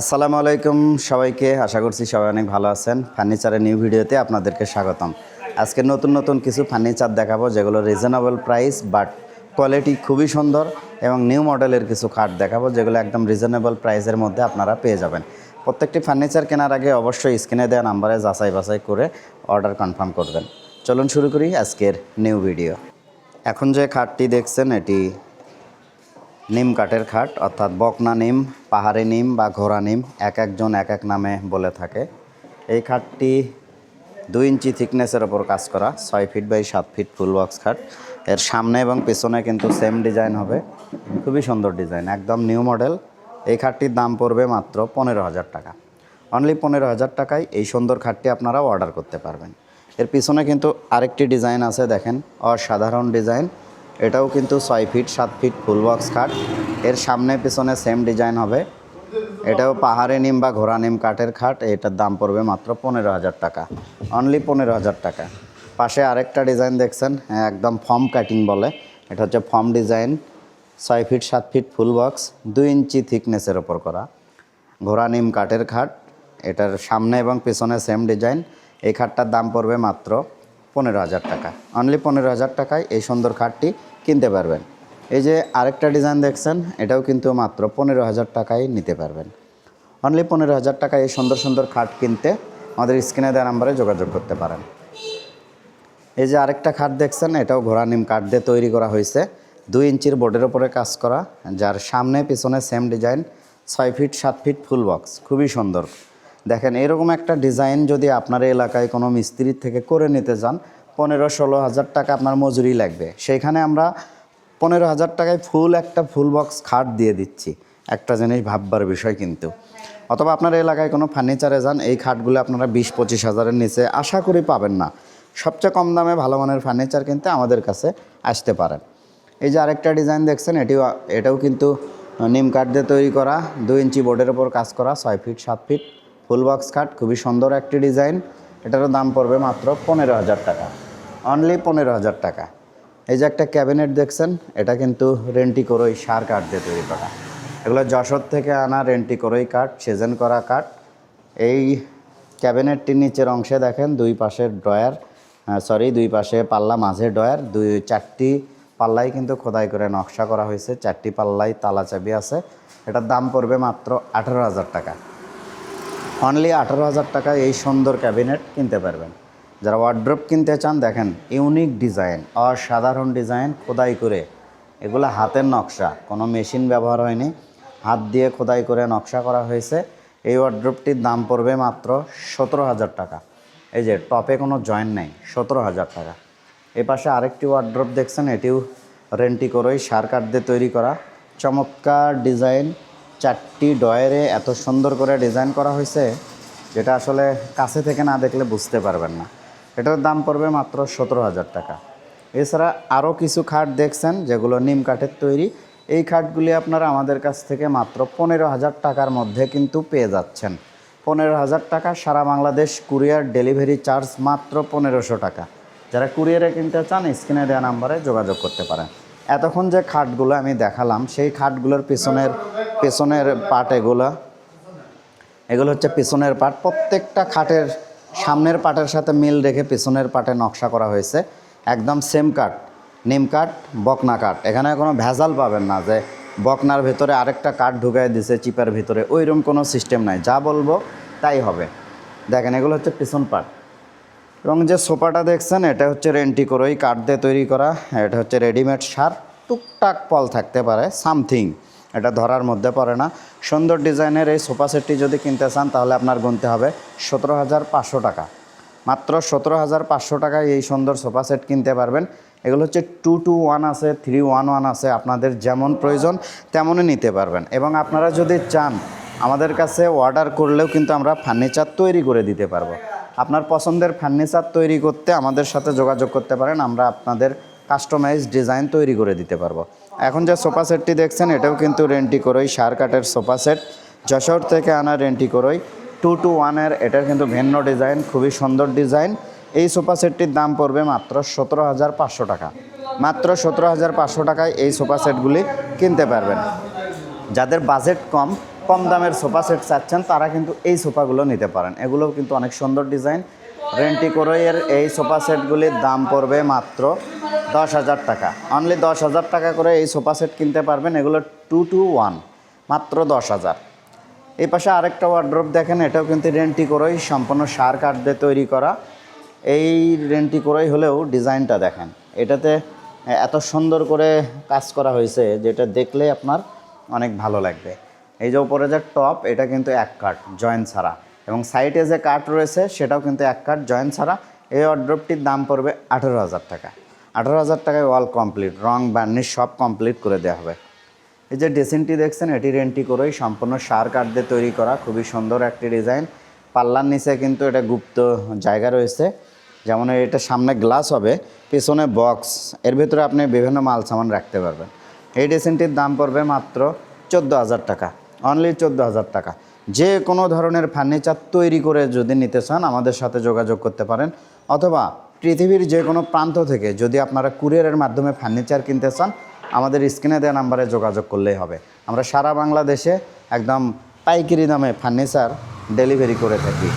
আসসালামু আলাইকুম সবাইকে। আশা করছি সবাই অনেক ভালো আছেন। ফার্নিচারের নিউ ভিডিওতে আপনাদেরকে স্বাগতম। আজকে নতুন নতুন কিছু ফার্নিচার দেখাবো, যেগুলো রিজনেবল প্রাইস বাট কোয়ালিটি খুবই সুন্দর এবং নিউ মডেলের কিছু খাট দেখাবো, যেগুলো একদম রিজনেবল প্রাইসের মধ্যে আপনারা পেয়ে যাবেন। প্রত্যেকটি ফার্নিচার কেনার আগে অবশ্যই স্ক্রিনে দেওয়া নাম্বারে যাচাই বাছাই করে অর্ডার কনফার্ম করবেন। চলুন শুরু করি আজকের নিউ ভিডিও এখন যে খাটটি দেখছেন, এটি নিম কাঠের খাট, অর্থাৎ বকনা নিম, পাহাড়ি নিম বা ঘোড়া নিম, এক একজন এক এক নামে বলে থাকে। এই খাটটি দুই ইঞ্চি থিকনেসের ওপর কাজ করা, ছয় ফিট বাই সাত ফিট ফুল বক্স খাট। এর সামনে এবং পেছনে কিন্তু সেম ডিজাইন হবে। খুবই সুন্দর ডিজাইন, একদম নিউ মডেল। এই খাটটির দাম পড়বে মাত্র পনেরো হাজার টাকা। অনলি পনেরো হাজার টাকায় এই সুন্দর খাটটি আপনারা অর্ডার করতে পারবেন। এর পিছনে কিন্তু আরেকটি ডিজাইন আছে, দেখেন, অসাধারণ ডিজাইন। এটাও কিন্তু ছয় ফিট সাত ফিট ফুল বক্স খাট এর সামনে পিছনে সেম ডিজাইন হবে। এটাও পাহাড়ে নিম বা ঘোড়া নিম কাঠের খাট। এটার দাম পড়বে মাত্র পনেরো হাজার টাকা। অনলি পনেরো হাজার টাকা। পাশে আরেকটা ডিজাইন দেখছেন, একদম ফর্ম কাটিং বলে। এটা হচ্ছে ফর্ম ডিজাইন ছয় ফিট সাত ফিট ফুল বক্স দুই ইঞ্চি থিকনেসের ওপর করা। ঘোড়া নিম কাঠের খাট। এটার সামনে এবং পেছনে সেম ডিজাইন এই খাটটার দাম পড়বে মাত্র পনেরো হাজার টাকা। অনলি পনেরো হাজার টাকায় এই সুন্দর খাটটি কিনতে পারবেন। এই যে আরেকটা ডিজাইন দেখছেন, এটাও কিন্তু মাত্র পনেরো হাজার টাকায় নিতে পারবেন। অনলি পনেরো হাজার টাকায় এই সুন্দর সুন্দর খাট কিনতে আমাদের স্ক্রিনে দেওয়া নাম্বারে যোগাযোগ করতে পারেন। এই যে আরেকটা খাট দেখছেন, এটাও ঘোড়া নিম কাঠ দিয়ে তৈরি করা হয়েছে। দুই ইঞ্চির বোর্ডের ওপরে কাজ করা, যার সামনে পিছনে সেম ডিজাইন ছয় ফিট, সাত ফিট ফুল বক্স খুবই সুন্দর। দেখেন, এরকম একটা ডিজাইন যদি আপনার এলাকায় কোনো মিস্ত্রির থেকে করে নিতে চান পনেরো ষোলো হাজার টাকা আপনার মজুরি লাগবে। সেইখানে আমরা পনেরো হাজার টাকায় ফুল একটা ফুল বক্স খাট দিয়ে দিচ্ছি। একটা জিনিস ভাববার বিষয় কিন্তু। অথবা আপনার এলাকায় কোনো ফার্নিচারে যান, এই খাটগুলো আপনারা বিশ পঁচিশ হাজারের নিচে আশা করি পাবেন না। সবচেয়ে কম দামে ভালো মানের ফার্নিচার কিনতে আমাদের কাছে আসতে পারেন এই যে আরেকটা ডিজাইন দেখছেন, এটিও, এটাও কিন্তু নিম কাঠ দিয়ে তৈরি করা, দুই ইঞ্চি বোর্ডের ওপর কাজ করা, ছয় ফিট, সাত ফিট। ফুল বক্স খাট, খুবই সুন্দর একটি ডিজাইন। এটারও দাম পড়বে মাত্র পনেরো হাজার টাকা। অনলি পনেরো হাজার টাকা। এই যে একটা ক্যাবিনেট দেখছেন, এটা কিন্তু রেন্টি করোই সার কাঠ দিয়ে তৈরি করা। এগুলো যশোর থেকে আনা রেন্টি করোই কাঠ, সেজেন করা কাঠ। এই ক্যাবিনেটটির নিচের অংশে দেখেন, দুই পাশের ড্রয়ার সরি দুই পাশে পাল্লা, মাঝে ড্রয়ার, দুই, চারটি পাল্লাই কিন্তু খোদাই করে নকশা করা হয়েছে। চারটি পাল্লাই তালা চাবি আছে। এটার দাম পড়বে মাত্র আঠারো হাজার টাকা। অনলি আঠারো হাজার টাকায় এই সুন্দর ক্যাবিনেট কিনতে পারবেন। যারা ওয়ার্ড্রপ কিনতে চান, দেখেন ইউনিক ডিজাইন অসাধারণ ডিজাইন খোদাই করে। এগুলো হাতের নকশা, কোনো মেশিন ব্যবহার হয়নি। হাত দিয়ে খোদাই করে নকশা করা হয়েছে। এই ওয়ার্ড্রপটির দাম পড়বে মাত্র সতেরো হাজার টাকা। এই যে টপে কোনো জয়েন্ট নেই, সতেরো হাজার টাকা। এ পাশে আরেকটি ওয়ার্ড্রপ দেখছেন, এটিও রেন্টি করেই সার কাঠ দিয়ে তৈরি করা। চমৎকার ডিজাইন চারটি ডয়ারে এত সুন্দর করে ডিজাইন করা হয়েছে, যেটা আসলে কাছে থেকে না দেখলে বুঝতে পারবেন না। এটার দাম পড়বে মাত্র সতেরো হাজার টাকা। এছাড়া আরও কিছু খাট দেখছেন, যেগুলো নিম কাঠের তৈরি। এই খাটগুলি আপনারা আমাদের কাছ থেকে মাত্র পনেরো হাজার টাকার মধ্যে কিন্তু পেয়ে যাচ্ছেন। পনেরো হাজার টাকা সারা বাংলাদেশ কুরিয়ার ডেলিভারি চার্জ মাত্র পনেরোশো টাকা। যারা কুরিয়ারে কিনতে চান, স্ক্রিনে দেওয়া নাম্বারে যোগাযোগ করতে পারেন। এতক্ষণ যে খাটগুলো আমি দেখালাম, সেই খাটগুলোর পেছনের পেছনের পাট এগুলো এগুলো হচ্ছে পেছনের পাট প্রত্যেকটা খাটের সামনের পাটের সাথে মিল রেখে পেছনের পাটে নকশা করা হয়েছে। একদম সেম কাঠ নিম কাঠ বকনা কাঠ এখানে কোনো ভেজাল পাবেন না যে বকনার ভেতরে আরেকটা কাঠ ঢুকাই দিছে চিপার ভিতরে। ওইরকম কোনো সিস্টেম নাই। যা বলব তাই হবে। দেখেন, এগুলো হচ্ছে পেছন পাট এবং যে সোফাটা দেখছেন, এটা হচ্ছে রেন্টি করেই কাঠ দিয়ে তৈরি করা, এটা হচ্ছে রেডিমেড সার, টুকটাক পল থাকতে পারে, সামথিং, এটা ধরার মধ্যে পড়ে না। সুন্দর ডিজাইনের এই সোফা সেটটি যদি কিনতে চান, তাহলে আপনার গুনতে হবে সতেরো হাজার পাঁচশো টাকা। মাত্র সতেরো হাজার পাঁচশো টাকায় এই সুন্দর সোফা সেট কিনতে পারবেন। এগুলো হচ্ছে টু টু ওয়ান আছে, থ্রি ওয়ান ওয়ান আছে, আপনাদের যেমন প্রয়োজন তেমনই নিতে পারবেন। এবং আপনারা যদি চান, আমাদের কাছে অর্ডার করলেও কিন্তু আমরা ফার্নিচার তৈরি করে দিতে পারব। আপনার পছন্দের ফার্নিচার তৈরি করতে আমাদের সাথে যোগাযোগ করতে পারেন, আমরা আপনাদের কাস্টমাইজ ডিজাইন তৈরি করে দিতে পারব। এখন যে সোফা সেটটি দেখছেন, এটাও কিন্তু রেন্টি করোই, সার কাঠের সোফা সেট। যশোর থেকে আনা রেন্টি করোই টু টু ওয়ানের এটার কিন্তু ভিন্ন ডিজাইন খুবই সুন্দর ডিজাইন এই সোফা সেটটির দাম পড়বে মাত্র সতেরো হাজার পাঁচশো টাকা। মাত্র সতেরো হাজার পাঁচশো টাকায় এই সোফা সেটগুলি কিনতে পারবেন। যাদের বাজেট কম কম দামের সোফা সেট চাচ্ছেন, তারা কিন্তু এই সোফাগুলো নিতে পারেন। এগুলো কিন্তু অনেক সুন্দর ডিজাইন। রেন্টি এর এই সোফা সেটগুলির দাম পড়বে মাত্র দশ হাজার টাকা। অনলি দশ হাজার টাকা করে এই সোফা সেট কিনতে পারবেন। এগুলো টু টু ওয়ান, মাত্র দশ হাজার। এই পাশে আরেকটা ওয়ার্ড্রপ দেখেন, এটাও কিন্তু রেন্টি করেই, সম্পূর্ণ সার কাঠ দিয়ে তৈরি করা। এই রেন্টি করেই হলেও ডিজাইনটা দেখেন, এটাতে এত সুন্দর করে কাজ করা হয়েছে, যেটা দেখলে আপনার অনেক ভালো লাগবে। এই যে উপরে যে টপ এটা কিন্তু এক কাঠ জয়েন্ট ছাড়া। এবং সাইডে যে কাঠ রয়েছে, সেটাও কিন্তু এক কাঠ জয়েন্ট ছাড়া। এই ওয়ার্ড্রপটির দাম পড়বে আঠেরো হাজার টাকা। আঠেরো হাজার টাকায় ওয়াল কমপ্লিট রং বার্নিশ সব কমপ্লিট করে দেওয়া হবে। এই যে ড্রেসিংটি দেখছেন, এটি রেন্টি করেই সম্পূর্ণ সার কাঠ দিয়ে তৈরি করা, খুবই সুন্দর একটি ডিজাইন পাল্লার নিচে কিন্তু এটা গুপ্ত জায়গা রয়েছে। যেমন এটা সামনে গ্লাস হবে, পেছনে বক্স এর ভিতরে আপনি বিভিন্ন মাল সামান রাখতে পারবেন। এই ড্রেসিংটির দাম পড়বে মাত্র চোদ্দ হাজার টাকা। অনলি চোদ্দ হাজার টাকা। যে কোনো ধরনের ফার্নিচার তৈরি করে যদি নিতে চান, আমাদের সাথে যোগাযোগ করতে পারেন। অথবা পৃথিবীর যে কোনো প্রান্ত থেকে যদি আপনারা কুরিয়ারের মাধ্যমে ফার্নিচার কিনতে চান, আমাদের স্ক্রিনে দেওয়া নাম্বারে যোগাযোগ করলেই হবে। আমরা সারা বাংলাদেশে একদম পাইকারি দামে ফার্নিচার ডেলিভারি করে থাকি।